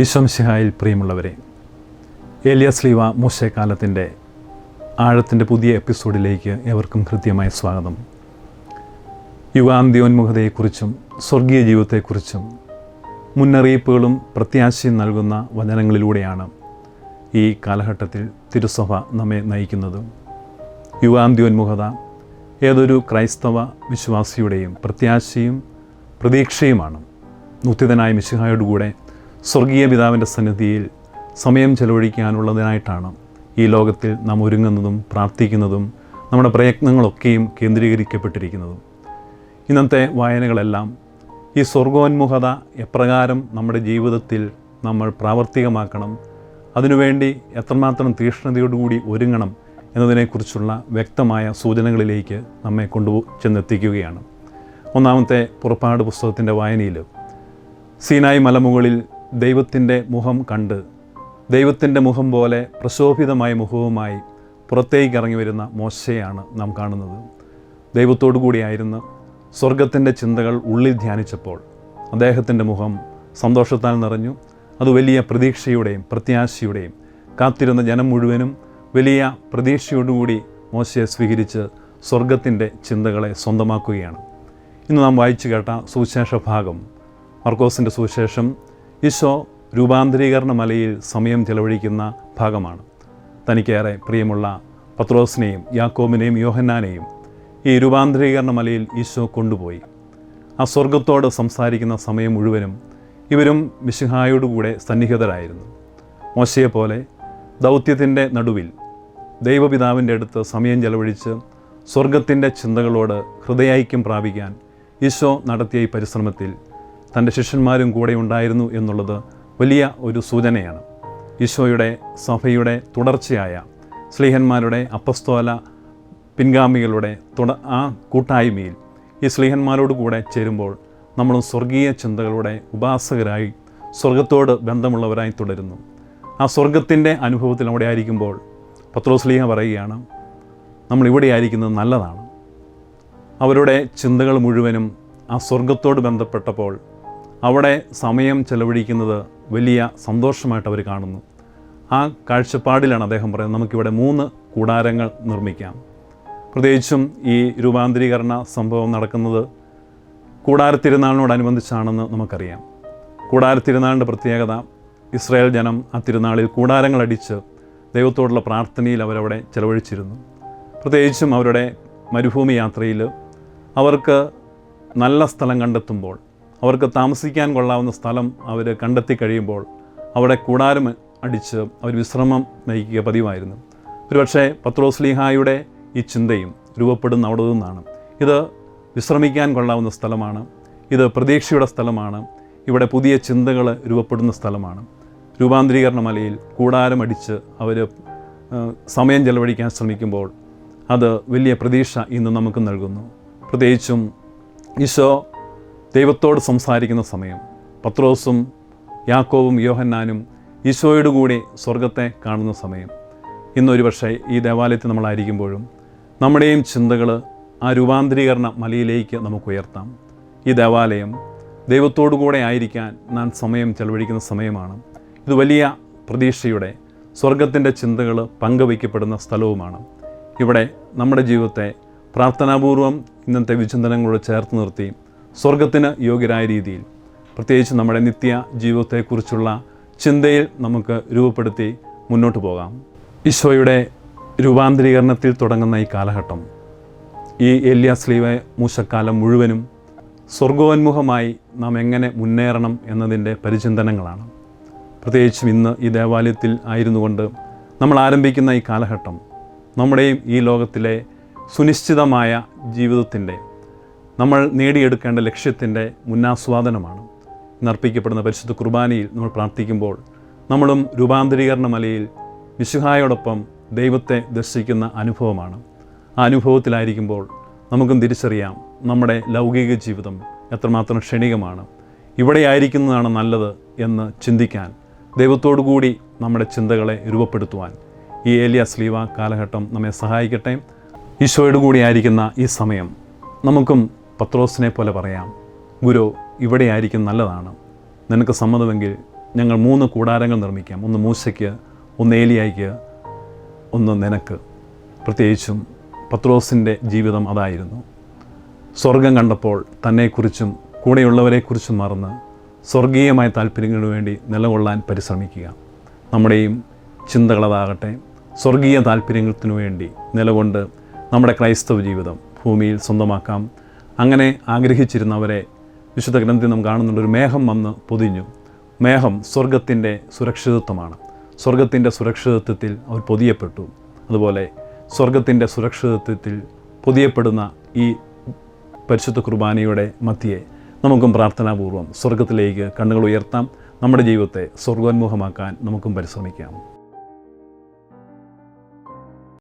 ഈശ്വംശിഹായിൽ പ്രിയമുള്ളവരെ ഏലിയസ് സ്ലീവ മൂശക്കാലത്തിന്റെ ആഴത്തിന്റെ പുതിയ എപ്പിസോഡിലേക്ക് എവർക്കും കൃത്യമായ സ്വാഗതം. യുഗാന്ത്യോന്മുഖതയെക്കുറിച്ചും സ്വർഗീയ ജീവിതത്തെക്കുറിച്ചും മുന്നറിയിപ്പുകളും പ്രത്യാശയും നൽകുന്ന വചനങ്ങളിലൂടെയാണ് ഈ കാലഘട്ടത്തിൽ തിരുസഭ നമ്മെ നയിക്കുന്നത്. യുഗാന്ത്യോന്മുഖത ഏതൊരു ക്രൈസ്തവ വിശ്വാസിയുടെയും പ്രത്യാശയും പ്രതീക്ഷയുമാണ്. നൂത്യതനായ മിശിഹായോടുകൂടെ സ്വർഗീയ പിതാവിന്റെ സന്നിധിയിൽ സമയം ചെലവഴിക്കാനുള്ളതിനായിട്ടാണ് ഈ ലോകത്തിൽ നാം ഒരുങ്ങുന്നതും പ്രാർത്ഥിക്കുന്നതും നമ്മുടെ പ്രയത്നങ്ങളൊക്കെയും കേന്ദ്രീകരിക്കപ്പെട്ടിരിക്കുന്നതും. ഇന്നത്തെ വായനകളെല്ലാം ഈ സ്വർഗോന്മുഖത എപ്രകാരം നമ്മുടെ ജീവിതത്തിൽ നമ്മൾ പ്രാവർത്തികമാക്കണം അതിനുവേണ്ടി എത്രമാത്രം തീക്ഷ്ണതയോടുകൂടി ഒരുങ്ങണം എന്നതിനെക്കുറിച്ചുള്ള വ്യക്തമായ സൂചനകളിലേക്ക് നമ്മെ കൊണ്ടു ചെന്നെത്തിക്കുകയാണ്. ഒന്നാമത്തെ പുറപ്പാട് പുസ്തകത്തിന്റെ വായനയിൽ സീനായി മലമുകളിൽ ദൈവത്തിന്റെ മുഖം കണ്ട് ദൈവത്തിന്റെ മുഖം പോലെ പ്രശോഭിതമായ മുഖവുമായി പുറത്തേക്ക് ഇറങ്ങി വരുന്ന മോശയാണ് നാം കാണുന്നത്. ദൈവത്തോടു കൂടിയായിരുന്നു സ്വർഗത്തിന്റെ ചിന്തകൾ ഉള്ളിൽ ധ്യാനിച്ചപ്പോൾ അദ്ദേഹത്തിന്റെ മുഖം സന്തോഷത്താൽ നിറഞ്ഞു. അത് വലിയ പ്രതീക്ഷയുടെയും പ്രത്യാശയുടെയും കാത്തിരുന്ന ജനം മുഴുവനും വലിയ പ്രതീക്ഷയോടുകൂടി മോശയെ സ്വീകരിച്ച് സ്വർഗത്തിന്റെ ചിന്തകളെ സ്വന്തമാക്കുകയാണ്. ഇന്ന് നാം വായിച്ചു കേട്ട സുവിശേഷ ഭാഗം മർക്കോസിന്റെ സുവിശേഷം ഈശോ രൂപാന്തരീകരണ മലയിൽ സമയം ചെലവഴിക്കുന്ന ഭാഗമാണ്. തനിക്കേറെ പ്രിയമുള്ള പത്രോസിനെയും യാക്കോബിനെയും യോഹന്നാനെയും ഈ രൂപാന്തരീകരണ മലയിൽ ഈശോ കൊണ്ടുപോയി. ആ സ്വർഗത്തോട് സംസാരിക്കുന്ന സമയം മുഴുവനും ഇവരും മിശിഹായോടുകൂടെ സന്നിഹിതരായിരുന്നു. മോശയെപ്പോലെ ദൗത്യത്തിന്റെ നടുവിൽ ദൈവപിതാവിന്റെ അടുത്ത് സമയം ചെലവഴിച്ച് സ്വർഗത്തിന്റെ ചിന്തകളോട് ഹൃദയൈക്യം പ്രാപിക്കാൻ ഈശോ നടത്തിയ ഈ പരിശ്രമത്തിൽ തന്റെ ശിഷ്യന്മാരും കൂടെ ഉണ്ടായിരുന്നു എന്നുള്ളത് വലിയ ഒരു സൂചനയാണ്. ഈശോയുടെ സഭയുടെ തുടർച്ചയായ സ്ലീഹന്മാരുടെ അപ്പസ്തോല പിൻഗാമികളുടെ തുട ആ കൂട്ടായ്മയിൽ ഈ സ്ലീഹന്മാരോട് കൂടെ ചേരുമ്പോൾ നമ്മളും സ്വർഗീയ ചിന്തകളുടെ ഉപാസകരായി സ്വർഗത്തോട് ബന്ധമുള്ളവരായി തുടരുന്നു. ആ സ്വർഗത്തിന്റെ അനുഭവത്തിൽ അവിടെ ആയിരിക്കുമ്പോൾ പത്രോസ്ലീഹ പറയുകയാണ് നമ്മൾ ഇവിടെ ആയിരിക്കുന്നത് നല്ലതാണ്. അവരുടെ ചിന്തകൾ മുഴുവനും ആ സ്വർഗത്തോട് ബന്ധപ്പെട്ടപ്പോൾ അവിടെ സമയം ചെലവഴിക്കുന്നത് വലിയ സന്തോഷമായിട്ട് അവർ കാണുന്നു. ആ കാഴ്ചപ്പാടിലാണ് അദ്ദേഹം പറയുന്നത് നമുക്കിവിടെ മൂന്ന് കൂടാരങ്ങൾ നിർമ്മിക്കാം. പ്രത്യേകിച്ചും ഈ രൂപാന്തരീകരണ സംഭവം നടക്കുന്നത് കൂടാരത്തിരുന്നാളിനോടനുബന്ധിച്ചാണെന്ന് നമുക്കറിയാം. കൂടാരത്തിരുന്നാളിന്റെ പ്രത്യേകത ഇസ്രായേൽ ജനം ആ തിരുനാളിൽ കൂടാരങ്ങളടിച്ച് ദൈവത്തോടുള്ള പ്രാർത്ഥനയിൽ അവരവിടെ ചെലവഴിച്ചിരുന്നു. പ്രത്യേകിച്ചും അവരുടെ മരുഭൂമി യാത്രയിൽ അവർക്ക് നല്ല സ്ഥലം കണ്ടെത്തുമ്പോൾ അവർക്ക് താമസിക്കാൻ കൊള്ളാവുന്ന സ്ഥലം അവർ കണ്ടെത്തി കഴിയുമ്പോൾ അവിടെ കൂടാരം അടിച്ച് അവർ വിശ്രമം നയിക്കുക പതിവായിരുന്നു. ഒരുപക്ഷെ പത്രോസ്ലിഹായുടെ ഈ ചിന്തയും രൂപപ്പെടുന്ന അവിടെ നിന്നാണ്. ഇത് വിശ്രമിക്കാൻ കൊള്ളാവുന്ന സ്ഥലമാണ്. ഇത് പ്രതീക്ഷയുടെ സ്ഥലമാണ്. ഇവിടെ പുതിയ ചിന്തകൾ രൂപപ്പെടുന്ന സ്ഥലമാണ്. രൂപാന്തരീകരണ മലയിൽ കൂടാരം അടിച്ച് അവർ സമയം ചെലവഴിക്കാൻ ശ്രമിക്കുമ്പോൾ അത് വലിയ പ്രതീക്ഷ ഇന്ന് നമുക്ക് നൽകുന്നു. പ്രത്യേകിച്ചും ഈശോ ദൈവത്തോട് സംസാരിക്കുന്ന സമയം. പത്രോസും യാക്കോവും യോഹന്നാനും ഈശോയോട് കൂടി സ്വർഗത്തെ കാണുന്ന സമയം. ഇന്നൊരു പക്ഷേ ഈ ദേവാലയത്തിൽ നമ്മളായിരിക്കുമ്പോഴും നമ്മുടെയും ചിന്തകൾ ആ രൂപാന്തരീകരണ മലയിലേക്ക് നമുക്ക് ഉയർത്താം ഈ ദേവാലയം ദൈവത്തോടു കൂടെ ആയിരിക്കാൻ നാം സമയം ചെലവഴിക്കുന്ന സമയമാണ്. ഇത് വലിയ പ്രതീക്ഷയുടെ സ്വർഗത്തിന്റെ ചിന്തകൾ പങ്കുവയ്ക്കപ്പെടുന്ന സ്ഥലവുമാണ്. ഇവിടെ നമ്മുടെ ജീവിതത്തെ പ്രാർത്ഥനാപൂർവം ഇന്നത്തെ വിചിന്തനങ്ങളോട് ചേർത്ത് നിർത്തി സ്വർഗത്തിന് യോഗ്യരായ രീതിയിൽ. പ്രത്യേകിച്ച് നമ്മുടെ നിത്യ ജീവിതത്തെക്കുറിച്ചുള്ള ചിന്തയിൽ നമുക്ക് രൂപപ്പെടുത്തി മുന്നോട്ട് പോകാം. ഈശോയുടെ രൂപാന്തരീകരണത്തിൽ തുടങ്ങുന്ന ഈ കാലഘട്ടം ഈ എല്യാസ്ലീവ മൂശക്കാലം മുഴുവനും സ്വർഗോന്മുഖമായി നാം എങ്ങനെ മുന്നേറണം എന്നതിന്റെ പരിചിന്തനങ്ങളാണ്. പ്രത്യേകിച്ചും ഇന്ന് ഈ ദേവാലയത്തിൽ ആയിരുന്നു കൊണ്ട് നമ്മൾ ആരംഭിക്കുന്ന ഈ കാലഘട്ടം നമ്മുടെയും ഈ ലോകത്തിലെ സുനിശ്ചിതമായ ജീവിതത്തിന്റെ നമ്മൾ നേടിയെടുക്കേണ്ട ലക്ഷ്യത്തിന്റെ മുന്നാസ്വാദനമാണ്. നർപ്പിക്കപ്പെടുന്ന പരിശുദ്ധ കുർബാനയിൽ നമ്മൾ പ്രാർത്ഥിക്കുമ്പോൾ നമ്മളും രൂപാന്തരീകരണ മലയിൽ വിശുഹായോടൊപ്പം ദൈവത്തെ ദർശിക്കുന്ന അനുഭവമാണ്. ആ അനുഭവത്തിലായിരിക്കുമ്പോൾ നമുക്കും തിരിച്ചറിയാം നമ്മുടെ ലൗകിക ജീവിതം എത്രമാത്രം ക്ഷണികമാണ്. ഇവിടെ ആയിരിക്കുന്നതാണ് നല്ലത് എന്ന് ചിന്തിക്കാൻ ദൈവത്തോടു കൂടി നമ്മുടെ ചിന്തകളെ രൂപപ്പെടുത്തുവാൻ ഈ ഏലിയ സ്ലീവ കാലഘട്ടം നമ്മെ സഹായിക്കട്ടെ. ഈശോയോട് കൂടിയായിരിക്കുന്ന ഈ സമയം നമുക്കും പത്രോസിനെ പോലെ പറയാം ഗുരു ഇവിടെ ആയിരിക്കും നല്ലതാണ്. നിനക്ക് സമ്മതമെങ്കിൽ ഞങ്ങൾ മൂന്ന് കൂടാരങ്ങൾ നിർമ്മിക്കാം. ഒന്ന് മൂശയ്ക്ക് ഒന്ന് ഏലിയായിക്ക് ഒന്ന് നിനക്ക്. പ്രത്യേകിച്ചും പത്രോസിന്റെ ജീവിതം അതായിരുന്നു. സ്വർഗം കണ്ടപ്പോൾ തന്നെക്കുറിച്ചും കൂടെയുള്ളവരെക്കുറിച്ചും മറന്ന് സ്വർഗീയമായ താല്പര്യങ്ങൾക്ക് വേണ്ടി നിലകൊള്ളാൻ പരിശ്രമിക്കുക. നമ്മുടെയും ചിന്തകളതാകട്ടെ സ്വർഗീയ താല്പര്യങ്ങൾക്കു വേണ്ടി നിലകൊണ്ട് നമ്മുടെ ക്രൈസ്തവ ജീവിതം ഭൂമിയിൽ സ്വന്തമാക്കാം. അങ്ങനെ ആഗ്രഹിച്ചിരുന്നവരെ വിശുദ്ധ ഗ്രന്ഥത്തിൽ നാം കാണുന്നുണ്ട്. ഒരു മേഘം വന്ന് പൊതിഞ്ഞു. മേഘം സ്വർഗത്തിന്റെ സുരക്ഷിതത്വമാണ്. സ്വർഗത്തിന്റെ സുരക്ഷിതത്വത്തിൽ അവർ പൊതിയപ്പെട്ടു. അതുപോലെ സ്വർഗത്തിന്റെ സുരക്ഷിതത്വത്തിൽ പൊതിയപ്പെടുന്ന ഈ പരിശുദ്ധ കുർബാനയുടെ മധ്യയെ നമുക്കും പ്രാർത്ഥനാപൂർവം സ്വർഗത്തിലേക്ക് കണ്ണുകൾ ഉയർത്താം. നമ്മുടെ ജീവിതത്തെ സ്വർഗോന്മുഖമാക്കാൻ നമുക്കും പരിശ്രമിക്കാം.